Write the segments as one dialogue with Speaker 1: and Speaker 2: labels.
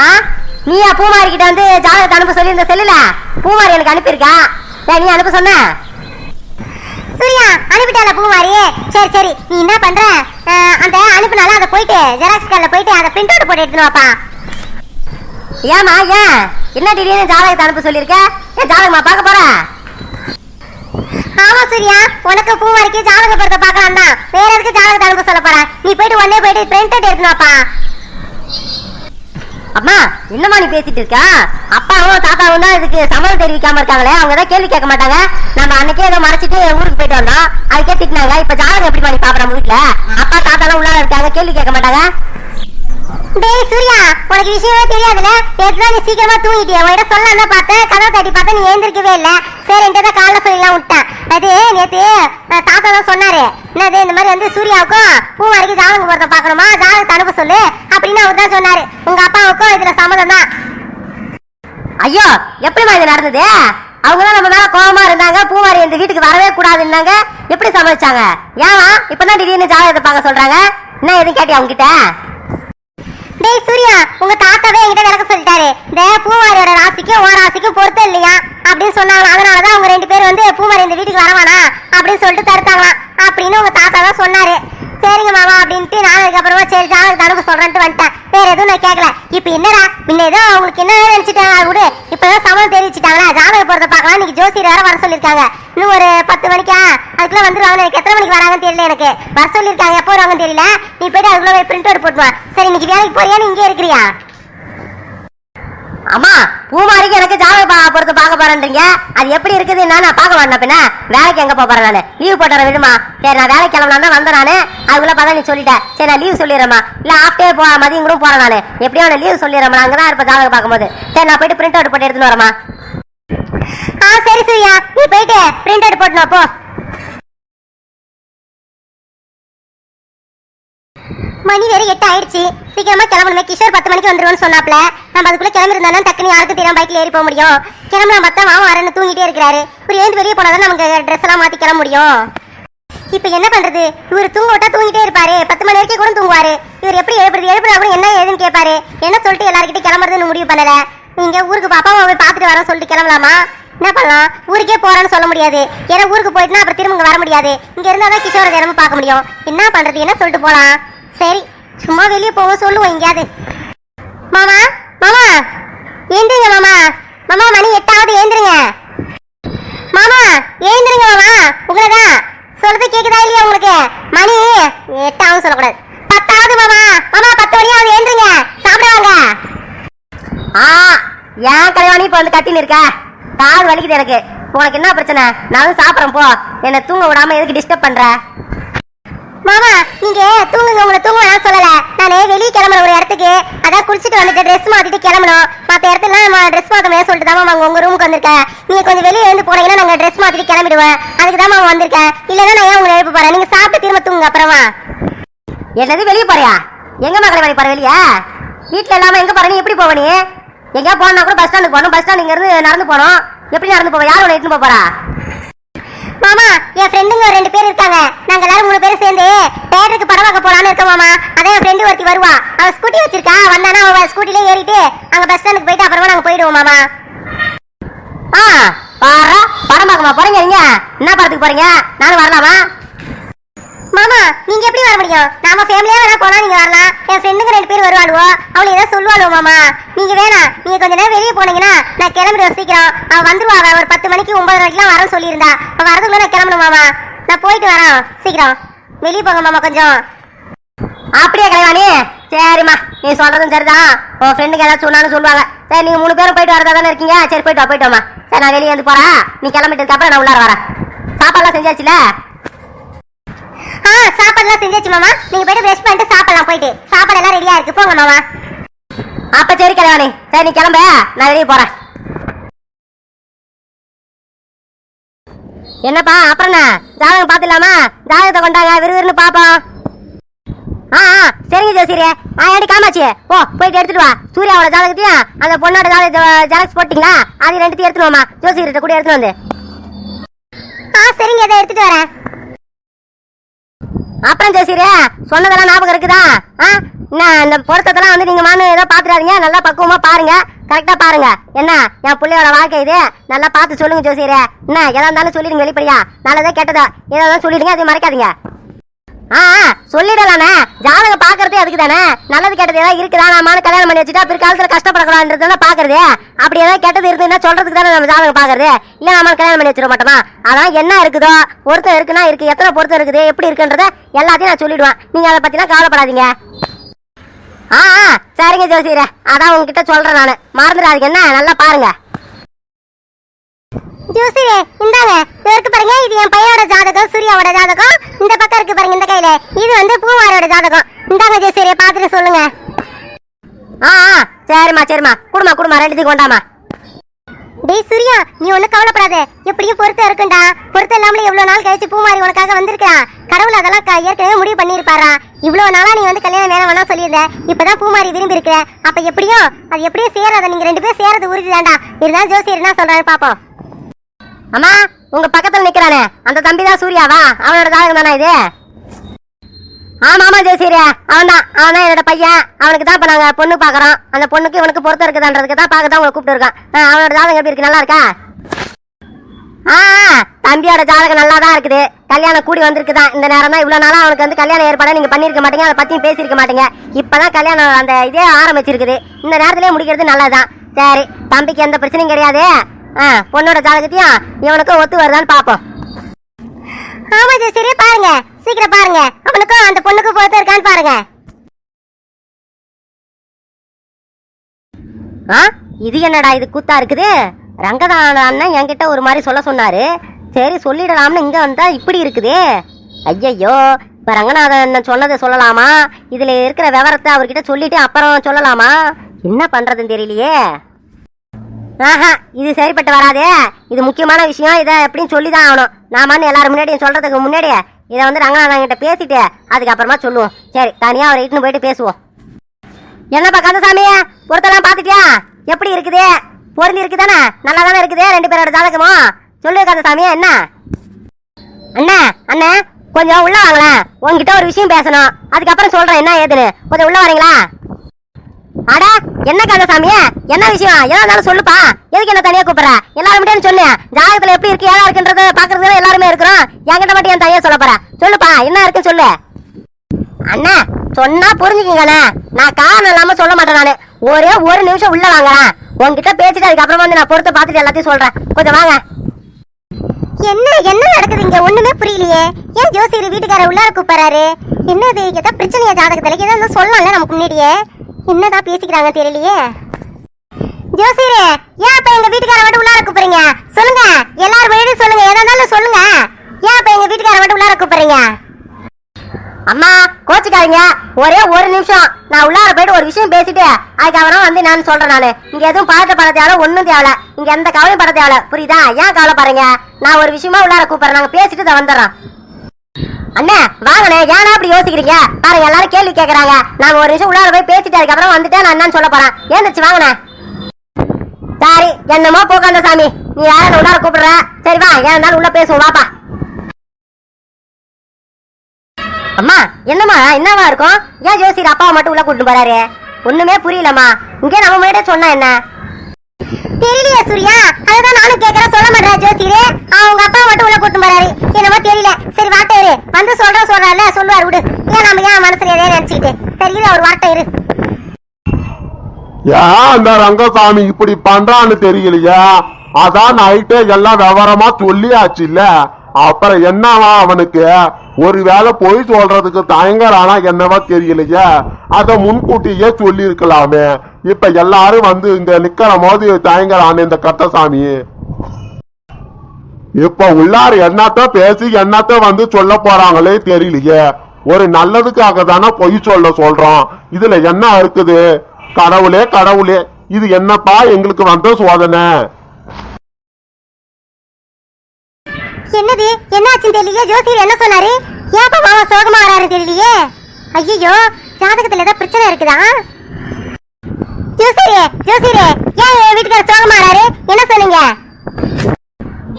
Speaker 1: மா நீயா பூமாரி கிட்ட வந்து ஜாதகத்தை அனுப்ப சொல்லியிருந்த செல்லுல? பூமாரி எனக்கு அனுப்பியிருக்கா? நீ அனுப்ப சொன்ன?
Speaker 2: சூர்யா அனுப்பிட்டால பூமாரி? சரி சரி. நீ என்ன பண்ற? அந்த அனுப்புனால அதை போயிட்டு ஜெராக்ஸ் கடையில் போயிட்டு அதை பிரிண்ட் அவுட் போட்டு எடுத்துன்னு வாப்பா.
Speaker 1: ஏமா ஏன்? என்ன திடீர்னு ஜாதகத்தை அனுப்ப சொல்லியிருக்க? ஏன் ஜாதகமா பார்க்க போறேன்
Speaker 2: ஆமா சூர்யா. உனக்கு பூமாரிக்கு ஜாதக பொருத்த பார்க்கலாம் தான் வேற எதுக்கு ஜாதகத்தை அனுப்ப சொல்ல போறேன் நீ போயிட்டு உடனே போயிட்டு பிரிண்ட் அவுட் எடுத்துன்னு
Speaker 1: அம்மா என்னம்மா நீ பேசிட்டு இருக்க? அப்பாவும் தாத்தாவும் தான் இதுக்கு சம்மதம் தெரிவிக்காம இருக்காங்களே அவங்க தான் கேள்வி கேட்க மாட்டாங்க. நம்ம அன்னைக்கே ஏதோ மறைச்சிட்டு ஊருக்கு போயிட்டு வந்தோம். அதுக்கே திட்டினாங்க இப்ப ஜாதகம் எப்படி பண்ணி பாக்குறாங்க வீட்டுல அப்பா தாத்தாலாம் உள்ளார இருக்காங்க கேள்வி கேட்க மாட்டாங்க.
Speaker 2: டேய் சூர்யா உனக்கு விஷயமே தெரியாதுல நேற்று தான் நீ சீக்கிரமா தூங்கிட்டிய. உன்கிட்ட சொல்லலாம் தான் பார்த்தேன் கதவை தட்டி பார்த்தா நீ எழுந்திருக்கவே இல்லை. சரி என்கிட்ட தான் காலைல சொல்லலாம் விட்டேன் அது நேற்று தாத்தா தான் சொன்னாரு. என்னது இந்த மாதிரி வந்து சூர்யாவுக்கும் பூமாரிக்கு ஜாதகம் பொருத்த பார்க்கணுமா? ஜாதகத்தை அனுப்ப சொல்லு. அப்படின்னு அவர் தான் சொன்னாரு. உங்க அப்பாவுக்கும் இதுல சம்மதம் தான்.
Speaker 1: ஐயோ எப்படிம்மா இது நடந்தது? அவங்க தான் நம்ம மேல கோபமா இருந்தாங்க பூமாரி இந்த வீட்டுக்கு வரவே கூடாதுன்னாங்க. எப்படி சமாளிச்சாங்க? ஏமா இப்பதான் திடீர்னு ஜாதகத்தை பார்க்க சொல்றாங்க? என்ன எதுவும் கேட்டியா அவங்க கிட்ட
Speaker 2: டேய் சூர்யா உங்க தாத்தாவே என்கிட்ட விளக்க சொல்லிட்டாரு. இந்த பூமாரியோட ராசிக்கு உன் ராசிக்கும் பொருத்தம் இல்லையா? அப்படின்னு சொன்னாங்க. அதனாலதான் அவங்க ரெண்டு பேரும் வந்து பூமாரி இந்த வீட்டுக்கு வரவானா? அப்படின்னு சொல்லிட்டு தடுத்தாங்களாம். அப்படின்னு உங்க தாத்தா தான் சொன்னாரு. சரிங்க மாமா அப்படின்ட்டு நான் அதுக்கப்புறமா சரி ஜாதகத்தை அனுப்ப சொல்றேன்ட்டு வந்துட்டேன். வேற எதுவும் நான் கேட்கல இப்போ என்னடா? முன்ன ஏதோ அவங்களுக்கு என்ன நினைச்சிட்டாங்க விடு இப்பதான் சம்மதம் தெரிவிச்சிட்டாங்களா? ஜாதக போறத பார்க்கலாம். இன்னைக்கு ஜோசியர் வேற வர சொல்லியிருக்காங்க. இன்னும் ஒரு பத்து மணிக்கா? அதுக்குள்ள வந்துருவாங்க எனக்கு எத்தனை மணிக்கு வராங்கன்னு தெரியல எனக்கு. வர சொல்லியிருக்காங்க. எப்போ வருவாங்கன்னு தெரியல. நீ போயிட்டு அதுக்குள்ள போய் பிரிண்ட் அவுட் போட்டுவான் சரி இன்னைக்கு வேலைக்கு போறியா நீ இங்கே இருக்கிறியா?
Speaker 1: அம்மா பூமாரிக்கு எனக்கு ஜாதக பா- பொறுத்து பார்க்க போறேன்றீங்க. அது எப்படி இருக்குது? என்ன நான் பார்க்க வேண்டாம் பின்ன? வேலைக்கு எங்க போக போறேன் நான்? லீவ் போட்டுறேன் விடுமா? சரி நான் வேலைக்கு கிளம்பலாம் தான் வந்தேன் நானு. அதுக்குள்ள பார்த்தா நீ சொல்லிட்டேன் சரி நான் லீவ் சொல்லிடுறேம்மா. இல்ல ஆஃப்டே போ மதியம் கூட போறேன் நான். எப்படியோ நான் லீவ் சொல்லிடுறேன் அங்கே அங்கதான் இருப்பேன் ஜாதகம் பார்க்கும்போது. சரி நான் போயிட்டு பிரிண்ட் அவுட் போட்டு எடுத்துன்னு வரேம்மா.
Speaker 2: ஆ சரி சரியா. நீ போயிட்டு பிரிண்ட் அவுட் போட்டுனா போ. மணி வேற எட்டு ஆயிடுச்சு சீக்கிரமா கிளம்பணுமே. கிஷோர் பத்து மணிக்கு வந்துருவோம்னு சொன்னாப்ல. நம்ம அதுக்குள்ள கிளம்பி இருந்தாலும் டக்குனு யாருக்கு தெரியாம பைக்ல ஏறி போக முடியும். கிளம்பலாம் பார்த்தா மாமா வரன்னு தூங்கிட்டே இருக்கிறாரு. ஒரு ஏந்து வெளியே போனாதான் நமக்கு ட்ரெஸ் எல்லாம் மாத்தி கிளம்ப முடியும். இப்ப என்ன பண்றது? இவர் தூங்க விட்டா தூங்கிட்டே இருப்பாரு. பத்து மணி வரைக்கும் கூட தூங்குவாரு. இவர் எப்படி எழுப்புறது? எழுப்புறா கூட என்ன ஏதுன்னு கேட்பாரு என்ன சொல்லிட்டு எல்லாருக்கிட்டே கிளம்புறதுன்னு முடிவு பண்ணல. நீங்க ஊருக்கு பாப்பா போய் பார்த்துட்டு வரோம் சொல்லிட்டு கிளம்பலாமா? என்ன பண்ணலாம்? ஊருக்கே போறான்னு சொல்ல முடியாது. ஏன்னா ஊருக்கு போயிட்டுனா அப்புறம் திரும்ப வர முடியாது. இங்க இருந்தாதான் கிஷோர தினமும் பார்க்க முடியும். என்ன பண்றது? என்ன சொல்லிட்டு போலாம்? சரி சும்மா வெளியே போக சொல்லுவோம் எங்கேயாவது. மாமா மாமா ஏந்திருங்க மாமா. மாமா மணி எட்டாவது ஏந்திருங்க. மாமா ஏந்திருங்க மாமா. உங்களதான் சொல்றது கேக்குதா இல்லையா உங்களுக்கு? மணி எட்டாவது சொல்லக்கூடாது. பத்தாவது மாமா. மாமா பத்து மணியாவது ஏந்திருங்க. சாப்பிட வாங்க.
Speaker 1: ஆ ஏன் கல்யாணி இப்ப வந்து கத்தின்னு இருக்க? காது வலிக்குது எனக்கு. உனக்கு என்ன பிரச்சனை? நானும் சாப்பிட்றேன் போ. என்னை தூங்க விடாம எதுக்கு டிஸ்டர்ப் பண்ற?
Speaker 2: மாமா நீங்க தூங்குங்க உங்களை தூங்க வேணாம் சொல்லல. நானே வெளியே கிளம்புற ஒரு இடத்துக்கு. அதான் குளிச்சுட்டு வந்துட்டு ட்ரெஸ் மாத்திட்டு கிளம்பணும். மத்த இடத்துல நான் ட்ரெஸ் மாத்த முடியாது சொல்லிட்டு தான் மாமா உங்க ரூமுக்கு வந்திருக்கேன். நீங்க கொஞ்சம் வெளியே இருந்து போனீங்கன்னா நாங்க ட்ரெஸ் மாத்திட்டு கிளம்பிடுவேன் அதுக்கு தான் மாமா வந்திருக்கேன். இல்லைன்னா நான் ஏன் உங்களை எழுப்ப போறேன்? நீங்க சாப்பிட்டு திரும்ப தூங்குங்க அப்புறமா.
Speaker 1: என்னது வெளியே போறியா? எங்க மக்களை வழி போற வெளியே? வீட்டுல இல்லாம எங்க போற? நீ எப்படி போவ நீ? எங்கேயா போனா கூட பஸ் ஸ்டாண்டுக்கு போகணும். பஸ் ஸ்டாண்ட் இங்க இருந்து நடந்து போகணும். எப்படி நடந்து போவ? யார் உன்னை இட்டுன்னு போகிறா போறா?
Speaker 2: மாமா என் ஃப்ரெண்டுங்க ஒரு ரெண்டு பேர் இருக்காங்க. நாங்க எல்லாரும் மூணு பேரும் சேர்ந்து தேட்டருக்கு படம் பார்க்க போலான்னு இருக்கோம் மாமா. அதான் என் ஃப்ரெண்டு ஒருத்தி வருவா. அவ ஸ்கூட்டி வச்சிருக்கா. வந்தானா அவ ஸ்கூட்டிலே ஏறிட்டு அங்க பஸ் ஸ்டாண்டுக்கு போயிட்டு அப்புறமா நாங்க போயிடுவோம் மாமா.
Speaker 1: ஆ பாரா படம் பார்க்கமா போறீங்க என்ன படத்துக்கு போறீங்க? நானும் வரலாமா?
Speaker 2: மாமா நீங்க எப்படி வர முடியும்? நாம ஃபேமிலியா வேணா போனா நீங்க வரலாம். என் ஃப்ரெண்டுங்க ரெண்டு பேர் வருவாளுவோ அவளை ஏதாவது சொல்லுவாளுவோ மாமா. நீங்க வேணாம் நீங்க கொஞ்ச நேரம் வெளியே போனீங்கன்னா நான் கிளம்பிட்டு சீக்கிரம். அவ வந்துருவா அவ ஒரு பத்து மணிக்கு ஒன்பது மணிக்கெல்லாம் வரேன்னு சொல்லியிருந்தா. அவ வரதுக்குள்ள நான் கிளம்பணும் மாமா. நான் போயிட்டு வரேன் சீக்கிரம். வெளியே போங்க மாமா கொஞ்சம்.
Speaker 1: அப்படியே கலைவாணி? சரிம்மா நீ சொல்றதும் சரிதான். உன் ஃப்ரெண்டுக்கு ஏதாவது சொன்னாலும் சொல்லுவாங்க. சரி நீங்க மூணு பேரும் போயிட்டு வரதா தானே இருக்கீங்க? சரி போயிட்டு வா போயிட்டு வாமா சரி நான் வெளியே வந்து போறேன். நீ கிளம்பிட்டதுக்கு அப்புறம் நான் உள்ளார வரேன். சாப்பாடுலாம் செஞ்சாச்சுல?
Speaker 2: ஆ சாப்பாடுலாம் செஞ்சாச்சு மாமா. நீங்க போயிட்டு ப்ரெஷ் பண்ணிட்டு சாப்பிடலாம் போயிட்டு. சாப்பாடு எல்லாம் ரெடியா இருக்கு. போங்க மாமா.
Speaker 1: அப்ப சரி கலைவாணி சரி நீ கிளம்ப. நான் வெளியே போறேன். என்னப்பா அப்புறம் என்ன? ஜாதகம் பார்த்துலாமா ஜாதகத்தை கொண்டாங்க விறுவிறுன்னு பாப்போம் ஆ சரிங்க ஜோசியரே. ஆ ஏடி காமாச்சி ஓ போயிட்டு எடுத்துட்டு வா. சூர்யாவோட ஜாதகத்தையும் அந்த பொண்ணோட ஜாதக ஜெராக்ஸ் போட்டிங்களா? அது ரெண்டுத்தையும் எடுத்துட்டு வாமா கூட எடுத்துட்டு வந்து.
Speaker 2: ஆ சரிங்க இதை எடுத்துட்டு வரேன்.
Speaker 1: அப்புறம் ஜோசியரே சொன்னதெல்லாம் ஞாபகம் இருக்குதா? ஆ? என்ன இந்த பொருத்தத்தெல்லாம் வந்து நீங்க மானு ஏதோ பாத்துறாதீங்க நல்லா பக்குவமா பாருங்க கரெக்டா பாருங்க. என்ன என் பிள்ளையோட வாழ்க்கை இது? நல்லா பார்த்து சொல்லுங்க ஜோசியரே என்ன எதா இருந்தாலும் சொல்லிடுங்க வெளிப்படையா. நல்லதே கெட்டதா ஏதாவது சொல்லிடுங்க அதையும் மறைக்காதீங்க. ஆ ஆ, சொல்லிடலானே ஜாதகம் பாக்குறதே அதுக்கு தானே நல்லது கெட்டது ஏதாவது இருக்குதா நாம கல்யாணம் பண்ணி வச்சுட்டா பிற்காலத்துல கஷ்டப்படக்கூடாதுன்றது தானே பாக்குறது அப்படி ஏதாவது கெட்டது இருக்குதுன்னா சொல்றதுக்கு தானே நம்ம ஜாதகம் பாக்குறது இல்ல நாம கல்யாணம் பண்ணி வச்சிட மாட்டோமா? அதான் என்ன இருக்குதோ பொருத்தம் இருக்குன்னா இருக்கு எத்தனை பொருத்தம் இருக்குது எப்படி இருக்குன்றத எல்லாத்தையும் நான் சொல்லிடுவேன். நீங்க அதை பத்திலாம் கவலைப்படாதீங்க. ஆ ஆ, சரிங்க ஜோசியரே. அதான் உங்ககிட்ட சொல்றேன் நான். மறந்துடாதீங்க. என்ன? நல்லா பாருங்க.
Speaker 2: ஜோசியரே இந்தாங்க. இருக்கு பாருங்க இது என் பையனோட ஜாதகம் சூர்யாவோட ஜாதகம். இந்த பக்கம் இருக்கு பாருங்க இந்த கையில. இது வந்து பூமாரியோட ஜாதகம். இந்தாங்க ஜோசியரே பார்த்துட்டு சொல்லுங்க.
Speaker 1: ஆ ஆ சரிம்மா சரிம்மா. குடுமா குடுமா ரெண்டுத்தையும் கொண்டாமா
Speaker 2: டேய் சூர்யா நீ ஒன்றும் கவலைப்படாத. எப்படியும் பொருத்தம் இருக்குண்டா. பொருத்தம் இல்லாமல எவ்வளவு நாள் கழிச்சு பூமாரி உனக்காக வந்திருக்கா கடவுள் அதெல்லாம் க- ஏற்கனவே முடிவு பண்ணியிருப்பாரா? இவ்வளவு நாளா நீ வந்து கல்யாணம் வேணாம் வேணாம் சொல்லியிருந்த. இப்பதான் பூமாரி விரும்பி இருக்கிற. அப்ப எப்படியும் அது எப்படியும் சேராத. நீங்க ரெண்டு பேரும் சேரது உறுதி தாண்டா இருந்தாலும் ஜோசியர் என்ன சொல்றாரு பாப்போம்.
Speaker 1: அம்மா உங்க பக்கத்துல நிக்கிறானே. அந்த தம்பி தான் சூர்யாவா அவனோட ஜாதகம் தானே இது? ஆமா ஆமா ஜெயசீரியா. அவன் தான் அவன் தான் என்னோட பையன். அவனுக்கு தான் இப்ப நாங்க பொண்ணு பாக்குறோம். அந்த பொண்ணுக்கு இவனுக்கு பொருத்தம் இருக்குதான்றதுக்கு தான் பார்க்க தான் உங்களை கூப்பிட்டுருக்கோம் ஆ, அவனோட ஜாதகம் எப்படி இருக்கு? நல்லா இருக்கா? ஆ ஆ, தம்பியோட ஜாதகம் நல்லா தான் இருக்குது. கல்யாணம் கூடி வந்திருக்குதான். இந்த நேரம் தான் இவ்வளோ நாளாக அவனுக்கு வந்து கல்யாணம் ஏற்பாடு நீங்கள் பண்ணியிருக்க மாட்டீங்க. அதை பற்றியும் பேசியிருக்க மாட்டீங்க. இப்போ தான் கல்யாணம் அந்த இதே ஆரம்பிச்சிருக்குது. இந்த நேரத்துலேயே முடிக்கிறது நல்லது தான் சரி தம்பிக்கு எந்த பிரச்சனையும் கிடையாது. ஆ, பொண்ணோட ஜாதகத்தையும் இவனுக்கும் ஒத்து வருதான்னு பாப்போம்.
Speaker 2: ஆமா சரி பாருங்க. சீக்கிரம் பாருங்க. அவனுக்கும் அந்த பொண்ணுக்கும் பொறுத்து இருக்கான்னு பாருங்க.
Speaker 1: ஆ இது என்னடா இது கூத்தா இருக்குது? ரங்கதான அண்ணன் என்கிட்ட ஒரு மாதிரி சொல்ல சொன்னாரு. சரி சொல்லிடலாம்னு இங்க வந்தா இப்படி இருக்குது. ஐயையோ இப்ப ரங்கநாதன் அண்ணன் சொன்னதை சொல்லலாமா? இதுல இருக்கிற விவரத்தை அவர்கிட்ட சொல்லிட்டு அப்புறம் சொல்லலாமா? என்ன பண்றதுன்னு தெரியலையே. ஆஹா இது சரிப்பட்டு வராதே. இது முக்கியமான விஷயம். இதை எப்படியும் சொல்லி தான் ஆகணும். நாமான்னு எல்லாரும் முன்னாடியும் சொல்றதுக்கு முன்னாடியே இதை வந்து ரங்கநாதன் கிட்ட பேசிட்டு அதுக்கப்புறமா சொல்லுவோம். சரி தனியா அவரை இட்டுன்னு போயிட்டு பேசுவோம். என்னப்பா கந்தசாமி பொருத்தெல்லாம் பாத்துட்டியா எப்படி இருக்குது? பொருந்தி இருக்குதானே? நல்லா தானே இருக்குது? ரெண்டு பேரோட ஜாதகமும்? சொல்லு கந்தசாமி என்ன? அண்ணா அண்ணா கொஞ்சம் உள்ள வாங்களேன். உங்ககிட்ட ஒரு விஷயம் பேசணும். அதுக்கப்புறம் சொல்றேன் என்ன ஏதுன்னு. கொஞ்சம் உள்ள வரீங்களா? அட என்ன கந்தசாமி என்ன விஷயம்? ஏதா இருந்தாலும் சொல்லுப்பா. எதுக்கு என்ன தனியா கூப்பிடுற? எல்லாரும் முடியும் சொல்லு. ஜாதகத்துல எப்படி இருக்கு ஏதா இருக்குன்றத பாக்குறதுல எல்லாருமே இருக்கிறோம். என்கிட்ட மட்டும் என் தனியா சொல்ல போற. சொல்லுப்பா என்ன இருக்குன்னு சொல்லு. அண்ணா சொன்னா புரிஞ்சுக்கீங்கண்ணே நான் காரணம் இல்லாம சொல்ல மாட்டேன் நானு. ஒரே ஒரு நிமிஷம் உள்ள வாங்கலாம் உங்ககிட்ட பேசிட்டு அதுக்கப்புறமா வந்து நான் பொறுத்து பார்த்துட்டு எல்லாத்தையும் சொல்றேன். கொஞ்சம் வாங்க.
Speaker 2: என்ன என்ன நடக்குது இங்க? ஒண்ணுமே புரியலையே. ஏன் ஜோசியர் வீட்டுக்காரர் உள்ளார கூப்பிடுறாரு? என்னது ஏதோ பிரச்சனையா ஜாதகத்துல? ஏதாவது சொல்லலாம்ல நமக்கு முன்னாடியே. என்னதான் பேசிக்கிறாங்க தெரியலையே. ஜோசியரே ஏன் அப்ப எங்க வீட்டுக்கார மட்டும் உள்ளார கூப்பிடுறீங்க? சொல்லுங்க எல்லாரும் முன்னாடி சொல்லுங்க எதா இருந்தாலும் சொல்லுங்க. ஏன் அப்ப எங்க வீட்டுக்கார மட்டும் உள்ளார கூப்பிடுறீங்க?
Speaker 1: அம்மா கோச்சுக்காதீங்க. ஒரே ஒரு நிமிஷம். நான் உள்ளார போயிட்டு ஒரு விஷயம் பேசிட்டு அதுக்கப்புறம் வந்து நான் சொல்றேன் நானு. இங்க எதுவும் பாட்டு பட தேவை ஒண்ணும் தேவை இங்க எந்த கவலையும் பட தேவை புரியுதா? ஏன் கவலைப்படுறீங்க? நான் ஒரு விஷயமா உள்ளார கூப்பிடுறேன். நாங்க பேசிட்டு தான் வந்துடுறோம். அண்ணே வாங்கண்ணே ஏன்னா அப்படி யோசிக்கிறீங்க? பாருங்க எல்லாரும் கேள்வி கேட்கறாங்க நாங்க ஒரு நிமிஷம் உள்ளார போய் பேசிட்டு அதுக்கப்புறம் வந்துட்டே நான் என்னன்னு சொல்ல போறேன். ஏந்துச்சு வாங்கண்ணே. சரி என்னமோ போகாந்த சாமி. நீ யாரும் உள்ளார கூப்பிடுற? சரி வா ஏன் இருந்தாலும் உள்ள பேசுவோம் வாப்பா. அம்மா என்னம்மா என்னவா இருக்கும்? ஏன் ஜோசியர் அப்பாவை மட்டும் உள்ள கூட்டிட்டு போறாரு? ஒண்ணுமே புரியலம்மா. இங்கே நம்ம முன்னாடியே சொன்னா என்ன?
Speaker 2: தெரியலையா சூர்யா. அதுதான் நானும் கேக்குறேன் சொல்ல மாட்டேன் ஜோசியரே. அவங்க அப்பா மட்டும் உள்ள கூட்டு போறாரு. என்னவோ தெரியல. சரி வாட்ட இரு. வந்து சொல்ற சொல்றாருல சொல்லுவாரு விடு. ஏன் நம்ம ஏன் மனசுல எதையும் நினைச்சுக்கிட்டு? தெரியல அவர் வாட்ட இரு.
Speaker 3: ஏன் அந்த ரங்கசாமி இப்படி பண்றான்னு தெரியலையா? அதான் நைட்டே எல்லாம் விவரமா சொல்லியாச்சு இல்ல அப்புறம் என்னவா அவனுக்கு? ஒருவேளை போய் சொல்றதுக்கு தயங்கரானா என்னவா தெரியலையே. அத முன்கூட்டியே சொல்லி இருக்கலாமே இப்ப எல்லாரும் வந்து இங்க நிக்கிற போது தயங்குறானே இந்த கட்டசாமி இப்ப உள்ளார் என்னத்த பேசி என்னத்த வந்து சொல்ல போறாங்களே தெரியலையே. ஒரு நல்லதுக்காக தானே பொய் சொல்ல சொல்றோம். இதுல என்ன இருக்குது? கடவுளே கடவுளே இது என்னப்பா எங்களுக்கு வந்த சோதனை?
Speaker 2: என்னது? என்னாச்சுன்னு தெரியலையே? ஜோசியர் என்ன சொன்னாரு? ஏப்பா மாமா சோகமா வராரு தெரியலையே? ஐயோ ஜாதகத்துல ஏதாவது பிரச்சனை இருக்குதா? ஜோசியரே ஜோசியரே ஏன் என் வீட்டுக்கார சோகமாறாரு என்ன சொன்னீங்க?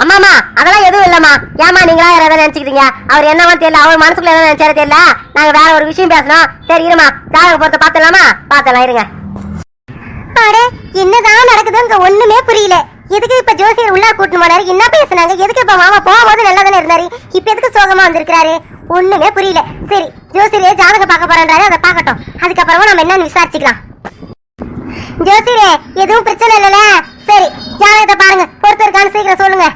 Speaker 1: அம்மாமா அதெல்லாம் எதுவும் இல்லம்மா. ஏமா நீங்களா வேற ஏதாவது நினைச்சுக்கிறீங்க அவர் என்னவா தெரியல அவர் மனசுக்குள்ள என்ன நினைச்சாரு தெரியல? நாங்க வேற ஒரு விஷயம் பேசணும். சரி இருமா ஜாதக பொறுத்த பாத்துலாமா பாத்தலாம் இருங்க.
Speaker 2: அட என்னதான் நடக்குது அங்க ஒண்ணுமே புரியல. எதுக்கு இப்ப ஜோசியர் உள்ள கூட்டிட்டு போனாரு? என்ன பேசுனாங்க? எதுக்கு இப்ப மாமா போகும்போது நல்லா தானே இருந்தாரு? இப்ப எதுக்கு சோகமா வந்திருக்காரு ஒண்ணுமே புரியல. சரி ஜோசியரே ஜாதகம் பார்க்க போறாரு அதை பார்க்கட்டும். அதுக்கப்புறமா நம்ம என்னன்னு விசாரிச்சுக்கலாம். ஜோசியரே எதுவும் பிரச்சனை இல்லைல்ல. சரி ஜாதகத்தை பாருங்க. பொறுத்து சீக்கிரம் சொல்லுங்க.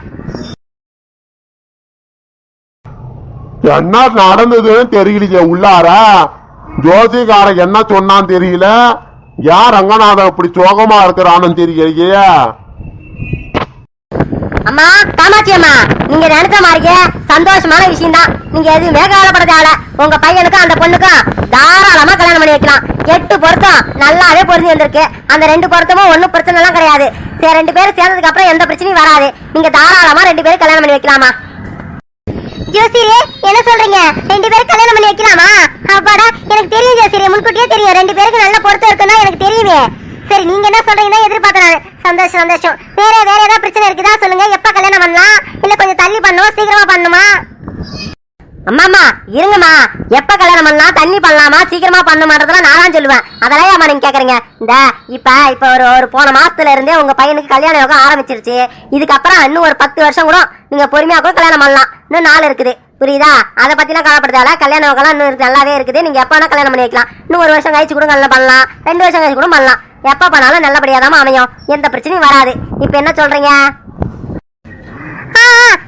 Speaker 3: என்ன நடந்ததுன்னு தெரியலையே உள்ளார. ஜோசிகாரன் என்ன சொன்னான்னு தெரியல. யார் ரங்கநாதன் இப்படி சோகமா இருக்கிறான்னு தெரியலையே?
Speaker 1: அம்மா காமாட்சி அம்மா நீங்க நினைச்ச மாதிரியே சந்தோஷமான விஷயம் தான் நீங்க எதுவுமே கவலைப்பட தேவையில்ல உங்க பையனுக்கும் அந்த பொண்ணுக்கும் தாராளமா கல்யாணம் பண்ணி வைக்கலாம். எட்டு பொருத்தம் நல்லாவே பொருந்தி வந்திருக்கு. அந்த ரெண்டு பொருத்தமும் ஒன்றும் பிரச்சனை எல்லாம் கிடையாது. சரி ரெண்டு பேரும் சேர்ந்ததுக்கு அப்புறம் எந்த பிரச்சனையும் வராது. நீங்க தாராளமா ரெண்டு பேரும் கல்யாணம் பண்ணி வைக்கலாமா?
Speaker 2: ஜோசியரே என்ன சொல்றீங்க? ரெண்டு பேரும் கல்யாணம் பண்ணி வைக்கலாமா? அப்பாடா எனக்கு தெரியும் ஜோசியரே. முன்கூட்டியே தெரியும். ரெண்டு பேருக்கு நல்ல பொருத்தம் இருக்குன்னா எனக்கு தெரியுமே. சரி நீங்க என்ன சொல்றீங்கன்னா எதிர்பார்த்தேன் சந்தோஷம் சந்தோஷம். வேற வேற ஏதாவது பிரச்சனை இருக்குதா? சொல்லுங்க. எப்ப கல்யாணம் பண்ணலாம்? இல்ல கொஞ்சம் தள்ளி பண்ணணும் சீக்கிரமா பண்ணுமா
Speaker 1: அம்மாமா இருங்கம்மா. எப்ப கல்யாணம் பண்ணலாம்? தண்ணி பண்ணலாமா? சீக்கிரமா பண்ணுமான்றதெல்லாம் நான் தான் சொல்லுவேன். அதெல்லாம் ஏமா நீங்க கேக்குறீங்க? இந்த இப்ப இப்ப ஒரு ஒரு போன மாசத்துல இருந்தே உங்க பையனுக்கு கல்யாண யோகம் ஆரம்பிச்சிருச்சு. இதுக்கப்புறம் இன்னும் ஒரு பத்து வருஷம் கூட நீங்க பொறுமையா கூட கல்யாணம் பண்ணலாம். இன்னும் நாள் இருக்குது. புரியுதா? அதை பத்திலாம் கவலைப்படுத்தால கல்யாண யோகம் இன்னும் நல்லாவே இருக்குது. நீங்க எப்ப வேணா கல்யாணம் பண்ணி வைக்கலாம். இன்னும் ஒரு வருஷம் கழிச்சு கூட நல்லா பண்ணலாம். ரெண்டு வருஷம் கழிச்சு கூட பண்ணலாம். எப்ப பண்ணாலும் நல்லபடியா தான் அமையும். எந்த பிரச்சனையும் வராது. இப்ப என்ன சொல்றீங்க?
Speaker 2: ஆ, ஆ,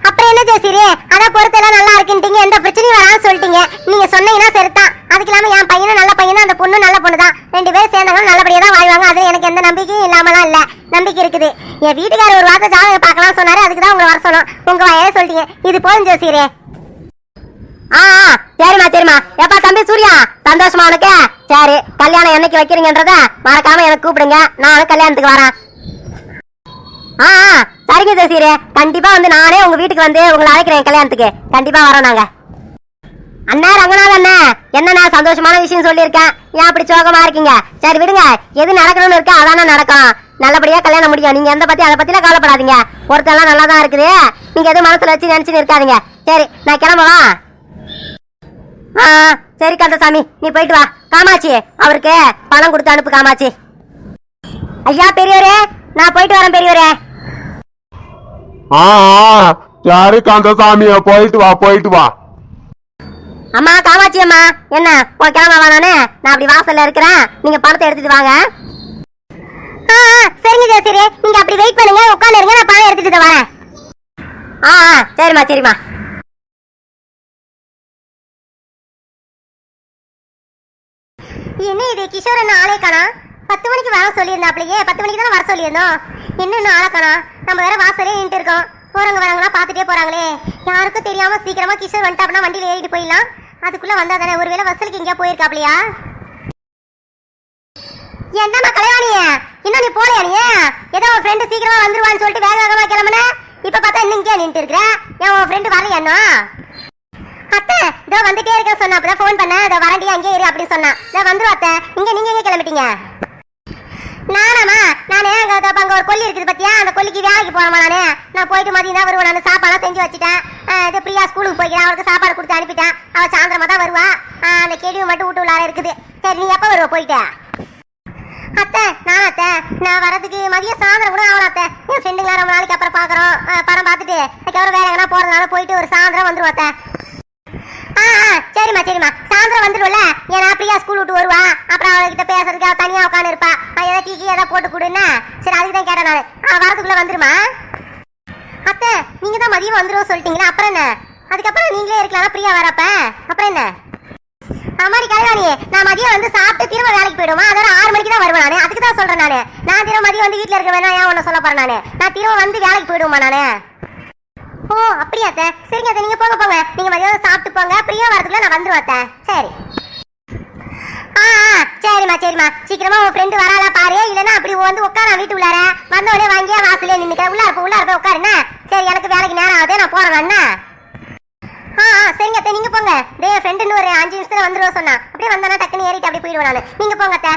Speaker 2: அப்புறம் என்ன ஜோசியரே அதான் பொறுத்தெல்லாம் நல்லா இருக்குன்ட்டீங்க. எந்த பிரச்சனையும் வரான்னு சொல்லிட்டீங்க. நீங்க சொன்னீங்கன்னா சரிதான் அதுக்கு இல்லாம என் பையனும் நல்ல பையனும் அந்த பொண்ணும் நல்ல பொண்ணு தான். ரெண்டு பேரும் சேர்ந்தவங்க நல்லபடியா தான் வாழ்வாங்க. அது எனக்கு எந்த நம்பிக்கையும் இல்லாமலாம் இல்ல. நம்பிக்கை இருக்குது. என் வீட்டுக்காரர் ஒரு வார்த்தை ஜாதகம் பார்க்கலாம் சொன்னாரு. அதுக்கு தான் உங்களை வர சொன்னோம். உங்க வாயில சொல்லிட்டீங்க. இது போதும் ஜோசியரே
Speaker 1: ஆ ஆ, சரிம்மா சரிம்மா. எப்பா தம்பி சூர்யா? சந்தோஷமா உனக்கு? சரி கல்யாணம் என்னைக்கு வைக்கிறீங்கன்றத மறக்காம எனக்கு கூப்பிடுங்க. நானும் கல்யாணத்துக்கு வரேன். ஆ ஆ, சரிங்க சசிரே கண்டிப்பா வந்து நானே உங்க வீட்டுக்கு வந்து உங்களை அழைக்கிறேன் கல்யாணத்துக்கு. கண்டிப்பா வரோம் நாங்க. அண்ணா ரங்கநாத அண்ணா என்னண்ணா சந்தோஷமான விஷயம் சொல்லியிருக்கேன். ஏன் அப்படி சோகமா இருக்கீங்க? சரி விடுங்க. எது நடக்கணும்னு இருக்கா அதானே நடக்கும். நல்லபடியா கல்யாணம் முடியும். நீங்க எந்த பத்தி அதை பத்திலாம் கவலைப்படாதீங்க. ஒருத்தெல்லாம் நல்லா தான் இருக்குது. நீங்க எதுவும் மனசுல வச்சு நினைச்சுன்னு இருக்காதீங்க சரி நான் கிளம்பவா? ஆ சரி கந்தசாமி நீ போயிட்டு வா. காமாட்சி அவருக்கு பணம் கொடுத்து அனுப்பு காமாட்சி. ஐயா பெரியவரே நான் போயிட்டு வரேன் பெரியவரே
Speaker 3: ஆ சரி கந்தசாமிய? போயிட்டு வா போயிட்டு வா.
Speaker 1: அம்மா காமாட்சி அம்மா என்ன உன் கிளம்ப நானு நான் அப்படி வாசல்ல இருக்கிறேன். நீங்க பணத்தை எடுத்துட்டு வாங்க.
Speaker 2: சரிங்க ஜோசியரே. நீங்க அப்படி வெயிட் பண்ணுங்க உட்காந்து இருங்க நான் பணம் எடுத்துட்டு வரேன்.
Speaker 1: ஆ ஆ, சரிம்மா சரிம்மா.
Speaker 2: என்ன இது கிஷோர் என்ன ஆளே காணா. பத்து மணிக்கு வர சொல்லியிருந்தாப்லையே பத்து மணிக்கு தானே வர சொல்லியிருந்தோம். என்ன இன்னும் ஆளை காணா. நம்ம வேற வாசலே நின்று இருக்கோம். போறவங்க வரவங்களா பார்த்துட்டே போறாங்களே. யாருக்கும் தெரியாம சீக்கிரமா கிஷோர் வந்துட்டாப்னா வண்டியில ஏறிட்டு போயிடலாம். அதுக்குள்ள வந்தா தானே. ஒருவேளை வசலுக்கு எங்கேயா போயிருக்காப்லையா என்னம்மா கலைவாணி இன்னும் நீ போலையா நீ? ஏதோ உன் ஃப்ரெண்டு சீக்கிரமா வந்துருவான்னு சொல்லிட்டு வேக வேகமா கிளம்புன. இப்ப பார்த்தா இன்னும் இங்கே நின்று இருக்கிற? ஏன் உன் ஃப்ரெண்டு வரலையா இதோ வந்துட்டே இருக்க சொன்னா. அப்பதான் ஃபோன் பண்ண இதோ வரண்டி அங்கே இரு அப்படின்னு சொன்னா. இதோ வந்துரும் அத்தை. இங்க நீங்க எங்க கிளம்பிட்டீங்க? நானாமா நானே அங்க அங்க ஒரு கொல்லி இருக்குது பத்தியா? அந்த கொல்லிக்கு வேலைக்கு போறமா நானு. நான் போயிட்டு மதியம் தான் வருவேன். நான் சாப்பாடு செஞ்சு வச்சுட்டேன். இது பிரியா ஸ்கூலுக்கு போய்க்கிறேன் அவளுக்கு சாப்பாடு கொடுத்து அனுப்பிட்டேன். அவள் சாயந்தரமா தான் வருவா. அந்த கேள்வி மட்டும் வீட்டு உள்ளார இருக்குது. சரி நீ எப்போ வருவ போயிட்டு? அத்தை நான் அத்தை. நான் வரதுக்கு மதியம் சாயந்தரம் கூட ஆகலாம் அத்தை. என் ஃப்ரெண்டுங்களா ரொம்ப நாளைக்கு அப்புறம் பாக்குறோம் ஆ, படம் பார்த்துட்டு அதுக்கப்புறம் வேற எங்கன்னா போறதுனால போயிட்டு ஒரு சாயந்தரம் வந்துருவோம் அத்தை ஆ ஆ, சரிம்மா சரிம்மா சாயந்தரம் வந்துடும்ல ஏன்னா பிரியா ஸ்கூல் விட்டு வருவா அப்புறம் அவகிட்ட பேசுறதுக்கு அவ தனியா உட்காந்து இருப்பா அவ ஏதாவது டீ கீ ஏதாவது போட்டு கொடுன்னா சரி அதுக்கு தான் கேட்டேன் நான் ஆ வரதுக்குள்ள வந்துருமா அத்தை நீங்க தான் மதியம் வந்துரும் சொல்லிட்டீங்களா அப்புறம் என்ன அதுக்கப்புறம் நீங்களே இருக்கலாம் பிரியா வரப்ப அப்புறம் என்ன அம்மாடி கல்யாணி நான் மதியம் வந்து சாப்பிட்டு திரும்ப வேலைக்கு போயிடுமா அதோட ஆறு மணிக்கு தான் வருவேன் நானு அதுக்கு தான் சொல்றேன் நானு நான் திரும்ப மதியம் வந்து வீட்ல இருக்க வேணா ஏன் உன்ன சொல்ல போறேன் நானு. நான் திரும்ப வந்து வேலைக்கு போயிடுமா நானு. ஓ அப்படியா அத்தை. சரிங்க அத்தை நீங்க போங்க போங்க. நீங்க மதியம் சாப்பிட்டு போங்க. பிரியா வரதுக்குள்ள நான் வந்துருவேன் அத்தை. சரி. ஆ ஆ, சரிம்மா சரிம்மா. சீக்கிரமா உன் ஃப்ரெண்டு வராளா பாரு. இல்லைன்னா அப்படி வந்து உட்கார வீட்டு உள்ளார. வந்த உடனே வாங்கியா வாசலே நின்னுக்க. உள்ளார போ உள்ளார போய் உட்காருண்ணா சரி எனக்கு வேலைக்கு நேரம் ஆகுது. நான் போறேன் அண்ணா ஆ ஆ சரிங்க அத்தை. நீங்க போங்க. டே ஃப்ரெண்டுன்னு ஒரு அஞ்சு நிமிஷத்துல வந்துருவோம் சொன்னா. அப்படியே வந்தானா டக்குன்னு ஏறிட்டு அப்படியே போயிடுவேன் நான். நீங்க போங்க அத்தை.